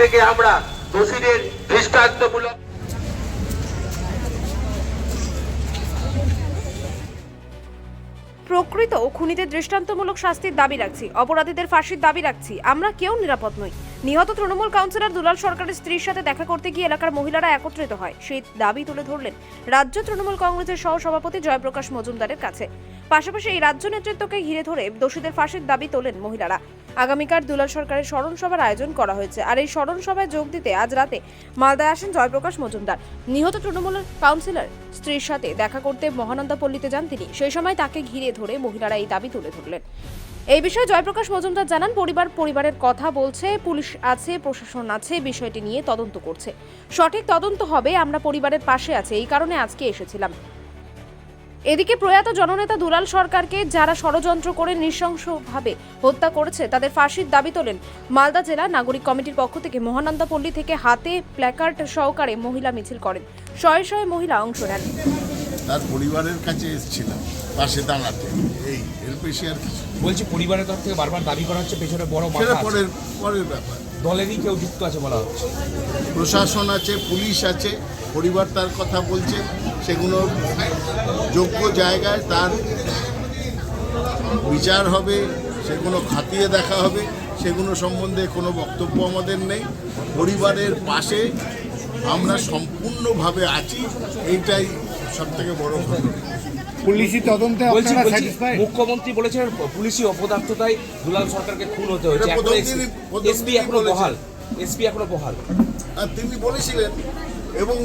থেকে আমরা দোষীদের দৃষ্টান্তমূলক প্রকৃত খুনিদের দৃষ্টান্তমূলক শাস্তির দাবি রাখছি, অপরাধীদের ফাঁসির দাবি রাখছি। আমরা কেউ নিরাপদ নই। নিহত তৃণমূল কাউন্সিলর দুলাল সরকারের স্ত্রীর সাথে দেখা করতে গিয়ে এলাকার মহিলারা একত্রিত হয়। সেই দাবি তুলে ধরলেন রাজ্য তৃণমূল কংগ্রেসের সহসভাপতি জয়প্রকাশ মজুমদারের কাছে। পাশাপাশি এই রাজ্য নেতৃত্বকে ঘিরে ধরে দোষীদের ফাঁসির দাবি তোলেন মহিলারা। আগামীকাল দুলাল সরকারের স্মরণ সভার আয়োজন করা হয়েছে। আর এই স্মরণ সভায় যোগ দিতে আজ রাতে মালদায় আসেন জয়প্রকাশ মজুমদার। নিহত তৃণমূল কাউন্সিলর স্ত্রীর সাথে দেখা করতে মহানন্দা পল্লীতে যান তিনি। সেই সময় তাকে ঘিরে ধরে মহিলারা এই দাবি তুলে ধরলেন। এই বিষয়ে জয়প্রকাশ মজুমদার জানান, পরিবার পরিবারের কথা বলছে, পুলিশ আছে, প্রশাসন আছে, বিষয়টি নিয়ে তদন্ত করছে। সঠিক তদন্ত হবে, আমরা পরিবারের পাশে আছে, এই কারণে আজকে এসেছিলাম। এদিকে প্রয়াত জননেতা দুলাল সরকারকে যারা ষড়যন্ত্র করে নৃশংসভাবে হত্যা করেছে তাদের ফাঁসির দাবি তোলেন মালদা জেলা নাগরিক কমিটির পক্ষ থেকে। মহানন্দা পল্লী থেকে হাতে প্ল্যাকার্ড সহকারে মহিলা মিছিল করেন। শয়ে শয়ে মহিলা অংশ নেন। তার পরিবারের কাছে এসেছিলাম পাশে দাঁড়াতে। এই এর বেশি আর কিছু। বলছি পরিবারের তরফ থেকে বারবার দাবি করা হচ্ছে পেছনে বড় মাথা সেটা আছে। পরের পরের ব্যাপার। দলেরই কেউ যুক্ত আছে বলা হচ্ছে। প্রশাসন আছে পুলিশ আছে পরিবার তার কথা বলছে সেগুলো যোগ্য জায়গায় তার বিচার হবে সেগুলো খাতিয়ে দেখা হবে সেগুলো সম্বন্ধে কোনো বক্তব্য আমাদের নেই। পরিবারের পাশে আমরা সম্পূর্ণভাবে আছি এইটাই সব থেকে বড় ঘটনা পুলিশি তদন্তে মুখ্যমন্ত্রী বলেছেন পুলিশি অপদার্থতায় দুলাল সরকারকে খুন হতে হয়েছে। এসপি এখনও বহাল। এসপি এখনও বহাল। আর তিনি বলেছিলেন, এবং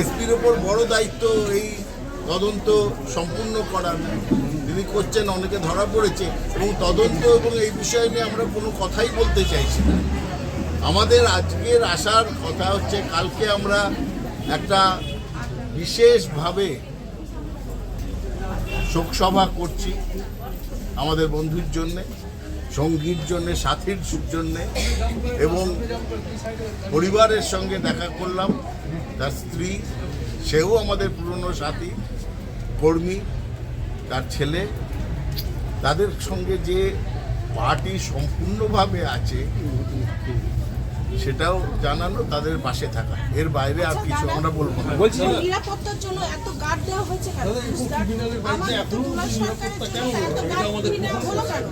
এসপির ওপর বড় দায়িত্ব এই তদন্ত সম্পূর্ণ করার তিনি করছেন, অনেকে ধরা পড়েছে, এবং তদন্ত এবং এই বিষয় নিয়ে আমরা কোনো কথাই বলতে চাইছি না। আমাদের আজকের আসার কথা হচ্ছে, কালকে আমরা একটা বিশেষভাবে শোকসভা করছি আমাদের বন্ধুর জন্যে, সঙ্গীর জন্যে, সাথীর জন্যে, এবং পরিবারের সঙ্গে দেখা করলাম। তার স্ত্রী সেও আমাদের পুরনো সাথী কর্মী তার ছেলে। তাদের সঙ্গে যে পার্টি সম্পূর্ণভাবে আছে সেটাও জানানো তাদের পাশে থাকা। এর বাইরে আর কিছু আমরা বলব না। বলছি নিরাপত্তার জন্য এত গার্ড দেওয়া হয়েছে কেন? দুলাল সরকারের জন্য এত গার্ড হলো কেন?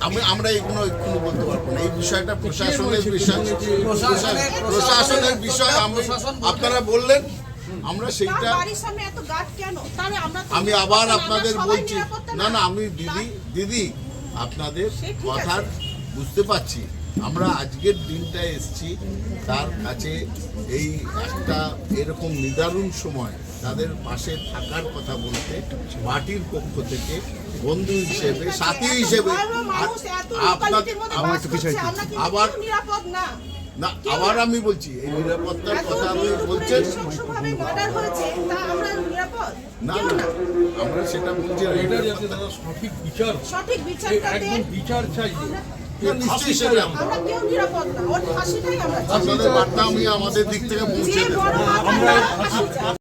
আমি আমরা এগুলো এক্ষুনি বলতে পারব না। এই বিষয়টা প্রশাসনের বিষয়। প্রশাসনের বিষয় আমি আপনারা বললেন আমরা সেইটা আমি আবার আপনাদের বলছি। না। না আমি দিদি দিদি আপনাদের কথা বুঝতে পারছি। আমরা আজকের দিনটা এসছি। তার কাছে এই একটা এরকম নিদারুণ সময় তাদের পাশে থাকার কথা বলতে মাটির পক্ষ থেকে বন্ধু হিসেবে সাথী হিসেবে আবার না। না আবার আমি বলছি এই নিরাপত্তার কথা আপনি নির্দোষ বলছেন নৃশংসভাবে মার্ডার হয়েছে তা আমরা না না না। আমরা সেটা বলছি। এটা যাতে সঠিক বিচার সঠিক বিচারটা একদম বিচার চাই আপনাদের বার্তা আমি আমাদের দিক থেকে পৌঁছে দেবো।